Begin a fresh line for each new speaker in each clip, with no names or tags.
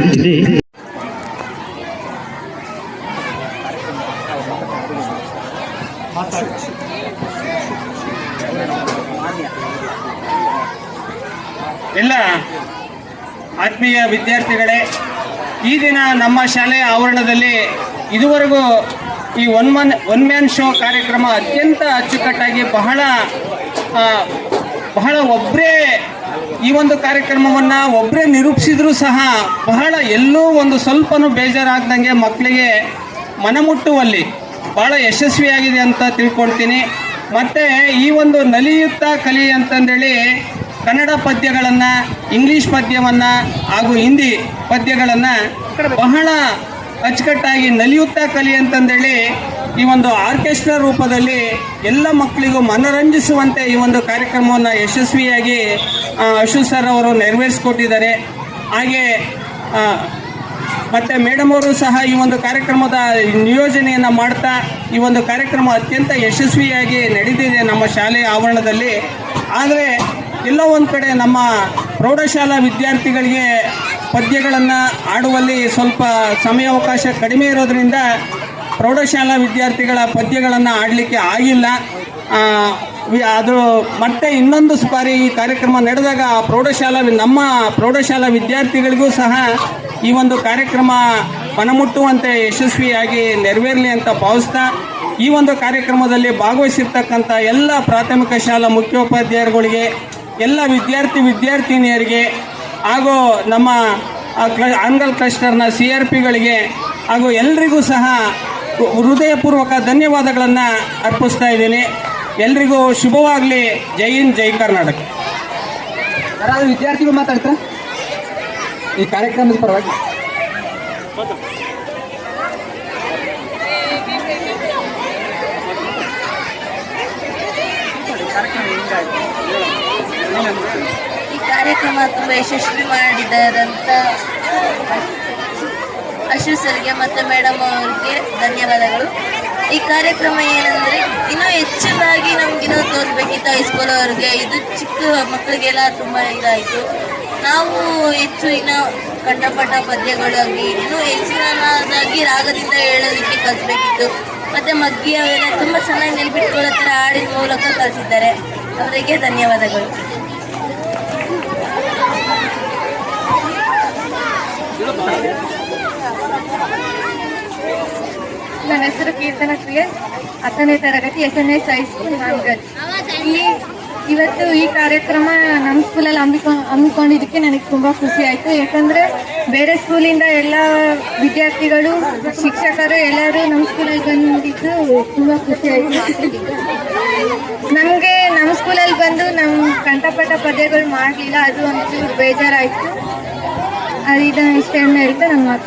ನಡೆಯುತ್ತಿದೆ
ಎಲ್ಲ ಆತ್ಮೀಯ ವಿದ್ಯಾರ್ಥಿಗಳೇ, ಈ ದಿನ ನಮ್ಮ ಶಾಲೆಯ ಆವರಣದಲ್ಲಿ ಇದುವರೆಗೂ ಈ one man, one man show ಕಾರ್ಯಕ್ರಮ ಅತ್ಯಂತ ಅಚ್ಚುಕಟ್ಟಾಗಿ ಬಹಳ ಬಹಳ ಒಬ್ಬರೇ ಈ ಒಂದು ಕಾರ್ಯಕ್ರಮವನ್ನು ಒಬ್ಬರೇ ನಿರೂಪಿಸಿದರೂ ಸಹ ಬಹಳ ಎಲ್ಲೂ ಒಂದು ಸ್ವಲ್ಪನೂ ಬೇಜಾರಾಗ್ದಂಗೆ ಮಕ್ಕಳಿಗೆ ಮನಮುಟ್ಟುವಲ್ಲಿ ಬಹಳ ಯಶಸ್ವಿಯಾಗಿದೆ ಅಂತ ತಿಳ್ಕೊಳ್ತೀನಿ. ಮತ್ತು ಈ ಒಂದು ನಲಿಯುತ್ತಾ ಕಲಿ ಅಂತಂದೇಳಿ ಕನ್ನಡ ಪದ್ಯಗಳನ್ನು, ಇಂಗ್ಲೀಷ್ ಪದ್ಯವನ್ನು ಹಾಗೂ ಹಿಂದಿ ಪದ್ಯಗಳನ್ನು ಬಹಳ ಅಚ್ಚುಕಟ್ಟಾಗಿ ನಲಿಯುತ್ತಾ ಕಲಿ ಅಂತಂದೇಳಿ ಈ ಒಂದು ಆರ್ಕೆಸ್ಟ್ರಾ ರೂಪದಲ್ಲಿ ಎಲ್ಲ ಮಕ್ಕಳಿಗೂ ಮನರಂಜಿಸುವಂತೆ ಈ ಒಂದು ಕಾರ್ಯಕ್ರಮವನ್ನು ಯಶಸ್ವಿಯಾಗಿ ಅಶು ಸರ್ ಅವರು ನೆರವೇರಿಸಿಕೊಟ್ಟಿದ್ದಾರೆ. ಹಾಗೆ ಮತ್ತು ಮತ್ತೆ ಮೇಡಮ್ ಅವರು ಸಹ ಈ ಒಂದು ಕಾರ್ಯಕ್ರಮದ ನಿಯೋಜನೆಯನ್ನು ಮಾಡ್ತಾ ಈ ಒಂದು ಕಾರ್ಯಕ್ರಮ ಅತ್ಯಂತ ಯಶಸ್ವಿಯಾಗಿ ನಡೆದಿದೆ ನಮ್ಮ ಶಾಲೆಯ ಆವರಣದಲ್ಲಿ. ಆದರೆ, ಎಲ್ಲೋ ಒಂದು ಕಡೆ ನಮ್ಮ ಪ್ರೌಢಶಾಲಾ ವಿದ್ಯಾರ್ಥಿಗಳಿಗೆ ಪದ್ಯಗಳನ್ನು ಆಡುವಲ್ಲಿ ಸ್ವಲ್ಪ ಸಮಯಾವಕಾಶ ಕಡಿಮೆ ಇರೋದ್ರಿಂದ ಪ್ರೌಢಶಾಲಾ ವಿದ್ಯಾರ್ಥಿಗಳ ಪದ್ಯಗಳನ್ನು ಆಡಲಿಕ್ಕೆ ಆಗಿಲ್ಲ. ಅದು ಮತ್ತೆ ಇನ್ನೊಂದು ಸಾರಿ ಈ ಕಾರ್ಯಕ್ರಮ ನಡೆದಾಗ ಆ ಪ್ರೌಢಶಾಲಾ ನಮ್ಮ ಪ್ರೌಢಶಾಲಾ ವಿದ್ಯಾರ್ಥಿಗಳಿಗೂ ಸಹ ಈ ಒಂದು ಕಾರ್ಯಕ್ರಮ ಮನಮುಟ್ಟುವಂತೆ ಯಶಸ್ವಿಯಾಗಿ ನೆರವೇರಲಿ ಅಂತ ಭಾವಿಸ್ತಾ, ಈ ಒಂದು ಕಾರ್ಯಕ್ರಮದಲ್ಲಿ ಭಾಗವಹಿಸಿರ್ತಕ್ಕಂಥ ಎಲ್ಲ ಪ್ರಾಥಮಿಕ ಶಾಲಾ ಮುಖ್ಯೋಪಾಧ್ಯಾಯರುಗಳಿಗೆ, ಎಲ್ಲ ವಿದ್ಯಾರ್ಥಿ ವಿದ್ಯಾರ್ಥಿನಿಯರಿಗೆ ಹಾಗೂ ನಮ್ಮ ಆಂಗಲ್ ಕ್ಲಸ್ಟರ್ನ ಸಿ ಆರ್ ಪಿಗಳಿಗೆ ಹಾಗೂ ಎಲ್ರಿಗೂ ಸಹ ಹೃದಯಪೂರ್ವಕ ಧನ್ಯವಾದಗಳನ್ನು ಅರ್ಪಿಸ್ತಾ ಇದ್ದೀನಿ. ಎಲ್ರಿಗೂ ಶುಭವಾಗಲಿ. ಜೈ ಹಿಂದ್ ಜೈ ಕರ್ನಾಟಕ.
ಯಾರಾದ್ರೂ ವಿದ್ಯಾರ್ಥಿಗಳು ಮಾತಾಡ್ತಾರ? ಈ ಕಾರ್ಯಕ್ರಮದ ಪರವಾಗಿ.
ಈ ಕಾರ್ಯಕ್ರಮ ತುಂಬ ಯಶಸ್ವಿ ಮಾಡಿದಾರಂತ ಅಶು ಸರ್ಗೆ ಮತ್ತು ಮೇಡಮ್ ಅವ್ರಿಗೆ ಧನ್ಯವಾದಗಳು. ಈ ಕಾರ್ಯಕ್ರಮ ಏನಂದರೆ ಇನ್ನೂ ಹೆಚ್ಚಿನಾಗಿ ನಮಗಿನ್ನೂ ತೋರಿಸ್ಬೇಕಿತ್ತು ಹೈಸ್ಕೂಲ್ ಅವ್ರಿಗೆ. ಇದು ಚಿಕ್ಕ ಮಕ್ಕಳಿಗೆಲ್ಲ ತುಂಬ ಇದಾಯಿತು. ನಾವು ಹೆಚ್ಚು ಇನ್ನು ಕಂಠಪಟ ಪದ್ಯಗಳಾಗಿ ಇನ್ನೂ ಹೆಚ್ಚಿನದಾಗಿ ರಾಗದಿಂದ ಹೇಳೋದಕ್ಕೆ ಕಲಿಸ್ಬೇಕಿತ್ತು. ಮತ್ತು ಮಗ್ಗಿ ಅವೆಲ್ಲ ತುಂಬ ಚೆನ್ನಾಗಿ ನೆನ್ಪಿಟ್ಕೊಳ್ಳೋ ಥರ ಮೂಲಕ ಕಲಿಸಿದ್ದಾರೆ. ಅವರಿಗೆ ಧನ್ಯವಾದಗಳು.
ನನ್ನ ಹೆಸರು ಕೀರ್ತನ ಕ್ರಿಯೆ ಹತ್ತನೇ ತರಗತಿ S N S high school ನಾಮಗಲ್ ಈ ಇವತ್ತು ಈ ಕಾರ್ಯಕ್ರಮ ನಮ್ಮ ಸ್ಕೂಲಲ್ಲಿ ಹಮ್ಮಿಕೊ, ಹಮ್ಮಿಕೊಂಡಿದ್ದಕ್ಕೆ ನನಗೆ ತುಂಬ ಖುಷಿ ಆಯಿತು. ಯಾಕಂದರೆ ಬೇರೆ ಸ್ಕೂಲಿಂದ ಎಲ್ಲ ವಿದ್ಯಾರ್ಥಿಗಳು, ಶಿಕ್ಷಕರು ಎಲ್ಲರೂ ನಮ್ಮ ಸ್ಕೂಲಲ್ಲಿ ಬಂದಿದ್ದು ತುಂಬ ಖುಷಿ ಆಯಿತು. ನಮಗೆ ನಮ್ಮ ಸ್ಕೂಲಲ್ಲಿ ಬಂದು ನಮ್ಮ ಕಂಠಪಟ ಪದ್ಯಗಳು ಮಾಡಲಿಲ್ಲ. ಅದು ಒಂಚೂರು ಬೇಜಾರಾಯಿತು. ಅದು ಇದನ್ನು ಇಷ್ಟ ಹೇಳ್ತಾ ನಾನು ಮಾತು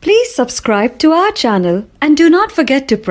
Please subscribe to our channel and do not forget to press